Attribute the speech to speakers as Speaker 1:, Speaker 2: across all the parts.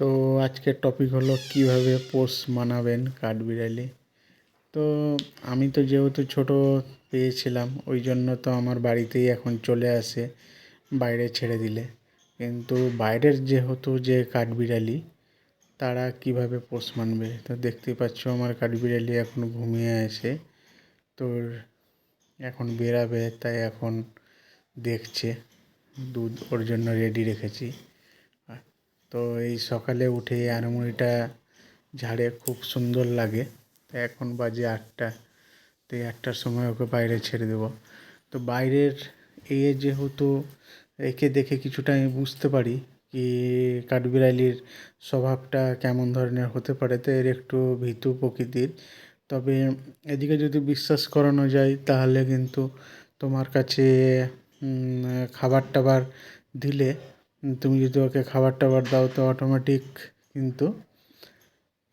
Speaker 1: তো আজকের টপিক হলো কীভাবে পোষ মানাবেন কাঠবিড়ালি তো আমি তো যেহেতু ছোটো পেয়েছিলাম, ওই জন্য তো আমার বাড়িতেই এখন চলে আসে বাইরে ছেড়ে দিলে। কিন্তু বাইরের যেহেতু যে কাঠবিড়ালি তারা কীভাবে পোষ মানবে? তো দেখতেই পাচ্ছ আমার কাঠবিড়ালি এখন ঘুমিয়ে আছে, তোর এখন বেরাবে, তাই এখন দেখছে, দুধ ওর জন্য রেডি রেখেছি। তো এই সকালে উঠে আরমুড়িটা ঝাড়ে খুব সুন্দর লাগে। এখন বাজে আটটা, তো এই আটটার সময় ওকে বাইরে ছেড়ে দেবো। তো বাইরের এ যেহেতু একে দেখে কিছুটা আমি বুঝতে পারি কি কাঠবিড়ালির স্বভাবটা কেমন ধরনের হতে পারে, তো এর একটু ভীতু প্রকৃতির। তবে এদিকে যদি বিশ্বাস করানো যায়, তাহলে কিন্তু তোমার কাছে খাবার টাবার দিলে তুমি যদি ওকে খাবার টাবার দাও তো অটোমেটিক কিন্তু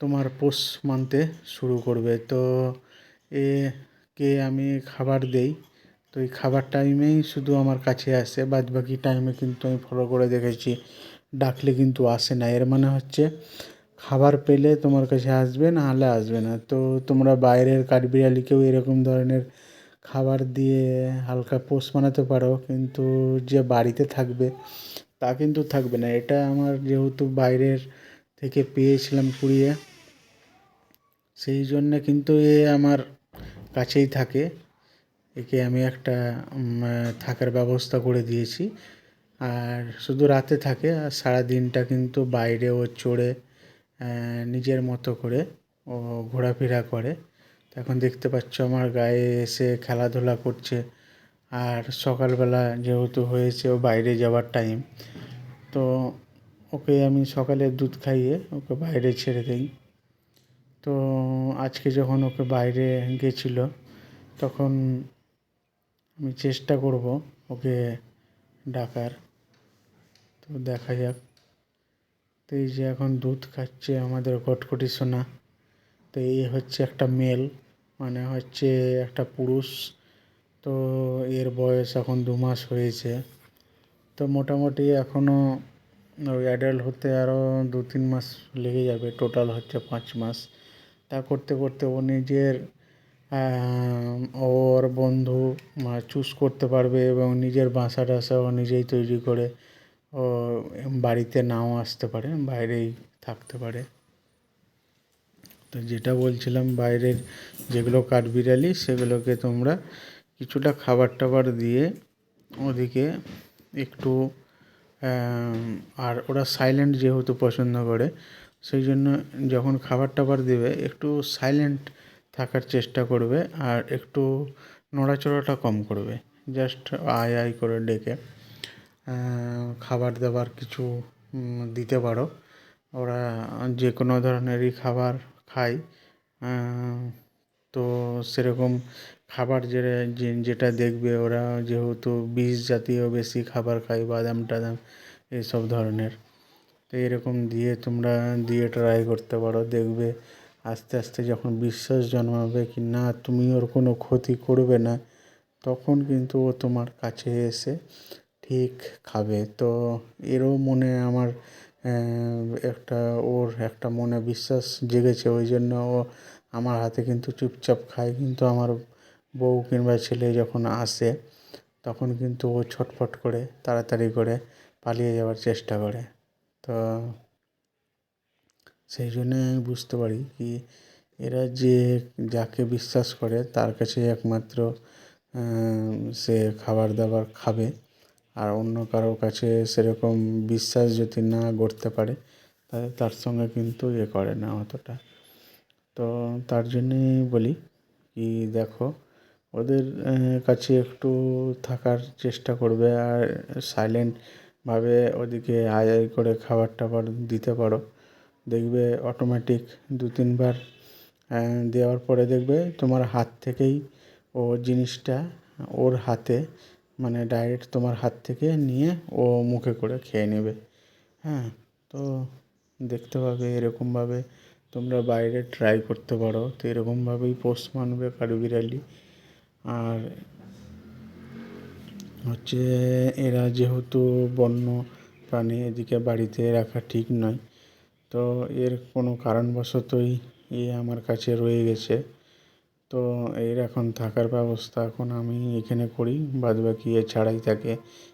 Speaker 1: তোমার পোষ মানতে শুরু করবে। তো এ, কে আমি খাবার দেই? তো এই খাবার টাইমেই শুধু আমার কাছে আসে বাদ বাকি টাইমে কিন্তু আমি ফলো করে দেখেছি, ডাকলে কিন্তু আসে না। এর মানে হচ্ছে খাবার পেলে তোমার কাছে আসবে না হলে আসবে না। তো তোমরা বাইরের কাঠবিড়ালিকেও এরকম ধরনের খাবার দিয়ে হালকা পোষ মানাতে পারো, কিন্তু যে বাড়িতে থাকবে তা কিন্তু থাকবে না। এটা আমার যেহেতু বাইরের থেকে পেয়েছিলাম কুড়িয়ে, সেই জন্য কিন্তু এ আমার কাছেই থাকে। একে আমি একটা থাকার ব্যবস্থা করে দিয়েছি। আর শুধু রাতে থাকে, আর সারা দিনটা কিন্তু বাইরে ও চড়ে নিজের মতো করে ও ঘোরাফেরা করে। এখন দেখতে পাচ্ছ আমার গায়ে এসে খেলাধুলা করছে। আর সকালবেলা যেহেতু হয়েছে ও বাইরে যাওয়ার টাইম তো ওকে আমি সকালে দুধ খাইয়ে ওকে বাইরে ছেড়ে দিই। তো আজকে যখন ওকে বাইরে গেছিল, তখন আমি চেষ্টা করব ওকে ডাকার। তো দেখা যাক। তো এই যে এখন দুধ খাচ্ছে আমাদের কটকটি সোনা। তো এই হচ্ছে একটা মেল মানে হচ্ছে একটা পুরুষ। তো এর বয়স এখন দু মাস হয়েছে। তো মোটামুটি এখনও ওই অ্যাডাল্ট হতে আরও দু তিন মাস লেগে যাবে। টোটাল হচ্ছে পাঁচ মাস। তা করতে করতে ও নিজের ওর বন্ধু চুজ করতে পারবে এবং নিজের বাসা টাসা ও নিজেই তৈরি করে ও বাড়িতে নাও আসতে পারে, বাইরেই থাকতে পারে। তো যেটা বলছিলাম, বাইরের যেগুলো কাঠবিড়ালি, সেগুলোকে তোমরা কিছুটা খাবার টাবার দিয়ে ওদিকে একটু আর ওরা সাইলেন্ট যেহেতু পছন্দ করে, সেই জন্য যখন খাবার টাবার দেবে, একটু সাইলেন্ট থাকার চেষ্টা করবে আর একটু নড়াচড়াটা কম করবে। জাস্ট আয় আয় করে ডেকে খাবার দাবার কিছু দিতে পারো। ওরা যে কোনো ধরনেরই খাবার খায় তো সেরকম খাবার যেটা যেটা দেখবে ওরা যেহেতু বিষ জাতীয় বেশি খাবার খায়, বাদাম টাদাম এইসব ধরনের। তো এরকম দিয়ে তোমরা দিয়ে ট্রাই করতে পারো, দেখবে আস্তে আস্তে যখন বিশ্বাস জন্মাবে কি না, তুমি ওর কোনো ক্ষতি করবে না, তখন কিন্তু ও তোমার কাছে এসে ঠিক খাবে। তো এরও মনে আমার একটা ওর একটা মনে বিশ্বাস জেগেছে, ওই জন্য ও আমার হাতে কিন্তু চুপচাপ খায়, কিন্তু আমার বউ কিংবা ছেলে যখন আসে, তখন কিন্তু ও ছটফট করে, তাড়াতাড়ি করে পালিয়ে যাওয়ার চেষ্টা করে। তো সেই জন্যে আমি বুঝতে পারি কি এরা যে যাকে বিশ্বাস করে, তার কাছে একমাত্র সে খাবার দাবার খাবে। আর অন্য কারোর কাছে সেরকম বিশ্বাস যদি না গড়তে পারে, তাহলে তার সঙ্গে কিন্তু ইয়ে করে না অতটা। তো তার জন্যেই বলি কি, দেখো ওদের কাছে একটু থাকার চেষ্টা করবে আর সাইলেন্টভাবে ওদিকে আয় আয় করে খাবার টাবার দিতে পারো। দেখবে অটোমেটিক দু তিনবার দেওয়ার পরে দেখবে তোমার হাত থেকেই ও জিনিসটা ওর হাতে মানে ডাইরেক্ট তোমার হাত থেকে নিয়ে ও মুখে করে খেয়ে নেবে। হ্যাঁ তো দেখতে পাবে এরকমভাবে তোমরা বাইরে ট্রাই করতে পারো। তো এরকমভাবেই পোষ মানবে কাঠবিড়ালি আর হচ্ছে এরা যেহেতু বন্য প্রাণী এদিকে বাড়িতে রাখা ঠিক নয়, তো এর কোনো কারণবশতই এ আমার কাছে রয়ে গেছে। তো এর এখন থাকার ব্যবস্থা এখন আমি এখানে করি বাদ বাকি এ ছাড়াই থাকে।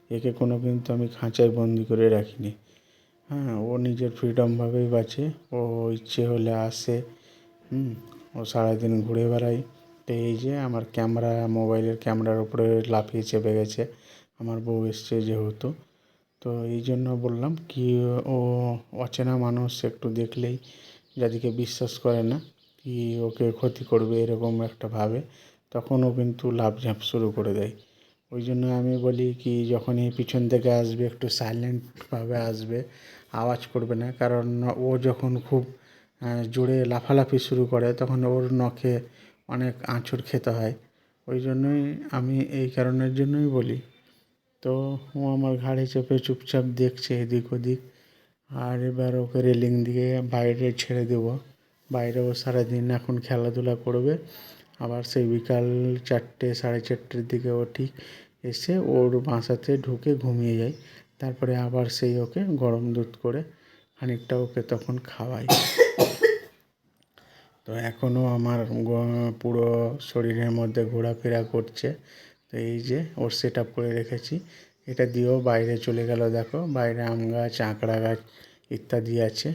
Speaker 1: একে কোনো কিন্তু আমি খাঁচায় বন্দি করে রাখিনি। হ্যাঁ ও নিজের ফ্রিডমভাবেই বাঁচে, ও ইচ্ছে হলে আসে, হুম, ও সারাদিন ঘুরে বেড়ায়। এই যে আমার ক্যামেরা মোবাইলের ক্যামেরার উপরে লাফিয়ে চেপে গেছে। আমার বউ এসছে যেহেতু। তো এই জন্য বললাম কি, ও অচেনা মানুষ, একটু দেখলেই যাদেরকে বিশ্বাস করে না, কি ওকে ক্ষতি করবে এরকম একটা ভাবে, তখন ও কিন্তু লাফ ঝাঁপ শুরু করে দেয়। ওই জন্য আমি বলি কি, যখনই পিছন থেকে আসবে, একটু সাইলেন্টভাবে আসবে, আওয়াজ করবে না। কারণ ও যখন খুব জোরে লাফালাফি শুরু করে, তখন ওর নখে অনেক আঁচড় খেতে হয়। ওই জন্যই আমি এই কারণের জন্যই বলি। তো ও আমার ঘাড়ে চেপে চুপচাপ দেখছে এদিক ওদিক। আর এবার ওকে রেলিং দিয়ে বাইরে ছেড়ে দেবো। বাইরে ও সারাদিন এখন খেলাধুলা করবে। আবার সেই বিকাল চারটে, সাড়ে চারটের দিকে ও ঠিক এসে ওর বাসাতে ঢুকে ঘুমিয়ে যায়। তারপরে আবার সেই ওকে গরম দুধ করে খানিকটা ওকে তখন খাওয়াই। তো এখনও আমার পুরো শরীরের মধ্যে ঘোরাফেরা করছে। তো এই যে ওর সেট আপ করে রেখেছি। এটা দিয়েও বাইরে চলে গেল, দেখো। বাইরে আম গাছ, আঁকড়া গাছ ইত্যাদি আছে।